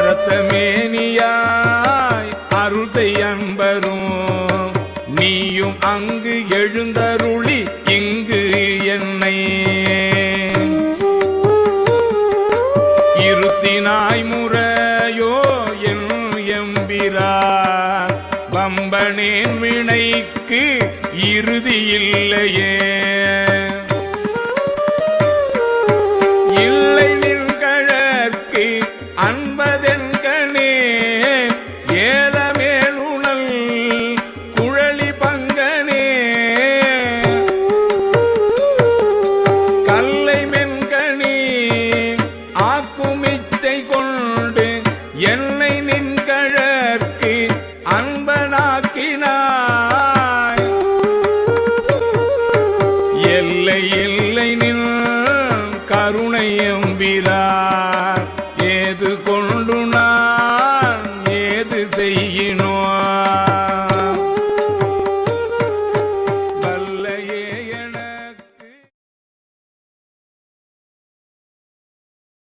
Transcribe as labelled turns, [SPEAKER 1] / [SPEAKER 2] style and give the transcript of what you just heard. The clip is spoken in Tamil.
[SPEAKER 1] கரத்த மேனியாய் அருள் செய்யம்பரும் நீயும் அங்கு எழுந்தருளி இங்கு என்னை. இருத்தினாய் முறையோ என் எம்பிரார். வம்பனேன் வினைக்கு இறுதி இல்லையே. இல்லை நின் கழற்கு அன்பதென் கணே ஏலமேலுணல் குழலி பங்கனே. கல்லை மென்கணி ஆக்குமிச்சை கொண்டு என்னை நின் கழற்கு அன்பனாக்கினாய். எல்லை எல்லை நின் கருணை எம்பிரார்